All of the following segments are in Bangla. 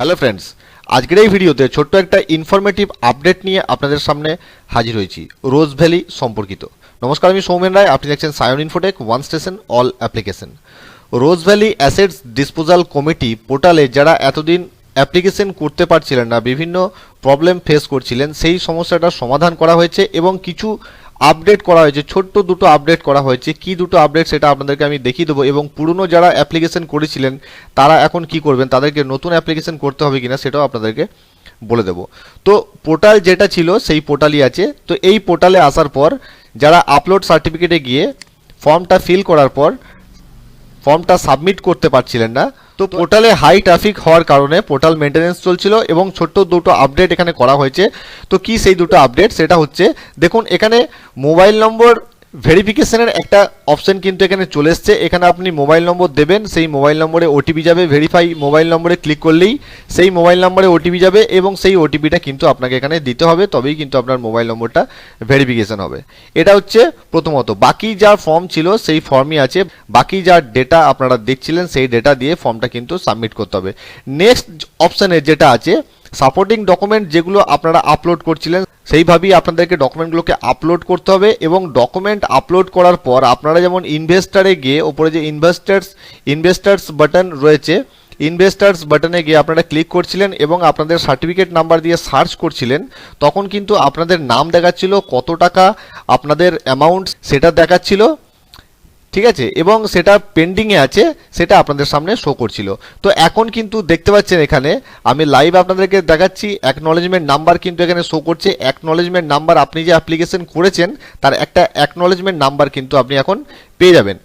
হ্যালো ফ্রেন্ডস আজকের এই ভিডিওতে ছোট্ট একটা ইনফরমেটিভ আপডেট নিয়ে আপনাদের সামনে হাজির হয়েছি রোজ ভ্যালি সম্পর্কিত। নমস্কার, আমি সৌমেন রায়, আপনি দেখছেন Sayan infotech one station all application Rose Valley assets disposal committee পোর্টালে যারা এতদিন অ্যাপ্লিকেশন করতে পারছিলেন না, বিভিন্ন প্রবলেম ফেস করছিলেন, সেই সমস্যাটার সমাধান করা হয়েছে এবং কিছু আপডেট করা হয়েছে, ছোট্ট দুটো আপডেট করা হয়েছে। কি দুটো আপডেট সেটা আপনাদেরকে আমি দেখিয়ে দেবো এবং পুরনো যারা অ্যাপ্লিকেশন করেছিলেন, তারা এখন কি করবেন, তাদেরকে নতুন অ্যাপ্লিকেশন করতে হবে কিনা সেটাও আপনাদেরকে বলে দেবো। তো পোর্টাল যেটা ছিল, সেই পোর্টালই আছে। তো এই পোর্টালে আসার পর, যারা আপলোড সার্টিফিকেটে গিয়ে ফর্মটা ফিল করার পর ফর্মটা সাবমিট করতে পারছিলেন না তো পোর্টালে হাই ট্রাফিক হওয়ার কারণে পোর্টাল মেনটেন্স চলছিল এবং ছোট্ট দুটো আপডেট এখানে করা হয়েছে। তো কি সেই দুটো আপডেট? সেটা হচ্ছে, দেখুন, এখানে মোবাইল নম্বর ভেরিফিকেশনের একটা অপশন কিন্তু এখানে চলে এসছে। এখানে আপনি মোবাইল নম্বর দেবেন, সেই মোবাইল নম্বরে ওটিপি যাবে। ভেরিফাই মোবাইল নম্বরে ক্লিক করলেই সেই মোবাইল নম্বরে ওটিপি যাবে এবং সেই ওটিপিটা কিন্তু আপনাকে এখানে দিতে হবে, তবেই কিন্তু আপনার মোবাইল নম্বরটা ভেরিফিকেশন হবে। এটা হচ্ছে প্রথমত। বাকি যা ফর্ম ছিল, সেই ফর্মই আছে। বাকি যা ডেটা আপনারা দেখছিলেন, সেই ডেটা দিয়ে ফর্মটা কিন্তু সাবমিট করতে হবে। নেক্সট অপশানে যেটা আছে সাপোর্টিং ডকুমেন্ট যেগুলো আপনারা আপলোড করছিলেন সেইভাবেই আপনাদেরকে ডকুমেন্টগুলোকে আপলোড করতে হবে এবং ডকুমেন্ট আপলোড করার পর আপনারা যেমন ইনভেস্টারে গিয়ে ওপরে যে ইনভেস্টার্স ইনভেস্টার্স বাটন রয়েছে ইনভেস্টার্স বাটনে গিয়ে আপনারা ক্লিক করছিলেন এবং আপনাদের সার্টিফিকেট নাম্বার দিয়ে সার্চ করছিলেন, তখন কিন্তু আপনাদের নাম দেখাচ্ছিল, কত টাকা আপনাদের অ্যামাউন্ট সেটা দেখাচ্ছিল ঠিক আছে? এবং সেটা পেন্ডিংয়ে আছে, সেটা আপনাদের সামনে শো করছিল। তো এখন কিন্তু দেখতে পাচ্ছেন এখানে, আমি লাইভ আপনাদেরকে দেখাচ্ছি অ্যাকনলেজমেন্ট নাম্বার কিন্তু এখানে শো করছে। অ্যাকনলেজমেন্ট নাম্বার আপনি যে অ্যাপ্লিকেশন করেছেন, তার একটা অ্যাকনলেজমেন্ট নাম্বার কিন্তু আপনি এখন পেয়ে যাবেন।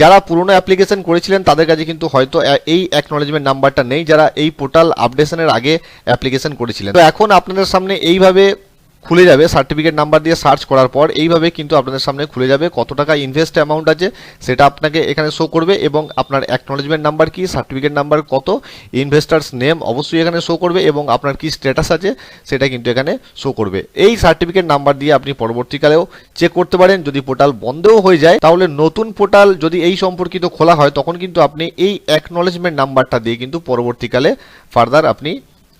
যারা পুরনো অ্যাপ্লিকেশন করেছিলেন, তাদের কাছে কিন্তু হয়তো এই অ্যাকনলেজমেন্ট নাম্বারটা নেই, যারা এই পোর্টাল আপডেশনের আগে অ্যাপ্লিকেশন করেছিলেন। তো এখন আপনাদের সামনে এইভাবে খুলে যাবে সার্টিফিকেট নাম্বার দিয়ে সার্চ করার পর এইভাবে কিন্তু আপনাদের সামনে খুলে যাবে, কত টাকা ইনভেস্ট অ্যামাউন্ট আছে সেটা আপনাকে এখানে শো করবে এবং আপনার অ্যাকনলেজমেন্ট নাম্বার কি সার্টিফিকেট নাম্বার কত ইনভেস্টার্স নেম অবশ্যই এখানে শো করবে এবং আপনার কি স্ট্যাটাস আছে সেটা কিন্তু এখানে শো করবে। এই সার্টিফিকেট নাম্বার দিয়ে আপনি পরবর্তীকালেও চেক করতে পারেন, যদি পোর্টাল বন্ধও হয়ে যায়, তাহলে নতুন পোর্টাল যদি এই সম্পর্কিত খোলা হয়, তখন কিন্তু আপনি এই অ্যাকনলেজমেন্ট নাম্বারটা দিয়ে কিন্তু পরবর্তীকালে ফার্দার আপনি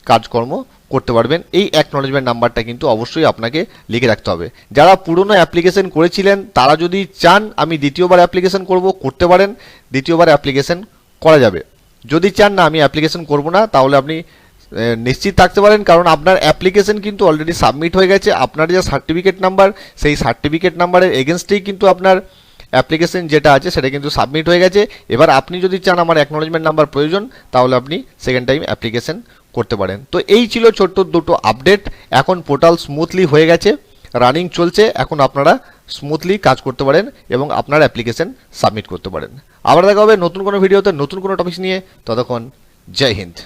কাজকর্ম করতে পারবেন। এই অ্যাকনলেজমেন্ট নাম্বারটা কিন্তু অবশ্যই আপনাকে লিখে রাখতে হবে। যারা পুরনো অ্যাপ্লিকেশন করেছিলেন, তারা যদি চান, আমি দ্বিতীয়বার অ্যাপ্লিকেশন করব, করতে পারেন। দ্বিতীয়বার অ্যাপ্লিকেশন করা যাবে। যদি চান না, আমি অ্যাপ্লিকেশন করব না, তাহলে আপনি নিশ্চিত থাকতে পারেন, কারণ আপনার অ্যাপ্লিকেশন কিন্তু অলরেডি সাবমিট হয়ে গেছে। আপনার যে সার্টিফিকেট নাম্বার সেই সার্টিফিকেট নাম্বারের এগেনস্টেই কিন্তু আপনার অ্যাপ্লিকেশন যেটা আছে, সেটা কিন্তু সাবমিট হয়ে গেছে। এবার আপনি যদি চান আমার অ্যাকনোলেজমেন্ট নাম্বার প্রয়োজন, তাহলে আপনি সেকেন্ড টাইম অ্যাপ্লিকেশন করতে পারেন। তো এই ছিল ছোট্ট দুটো আপডেট এখন পোর্টাল স্মুথলি হয়ে গেছে রানিং চলছে, এখন আপনারা স্মুথলি কাজ করতে পারেন এবং আপনার অ্যাপ্লিকেশন সাবমিট করতে পারেন। আবার দেখা হবে নতুন কোনো ভিডিওতে নতুন কোনো টপিক্স নিয়ে। ততক্ষণ, জয় হিন্দ।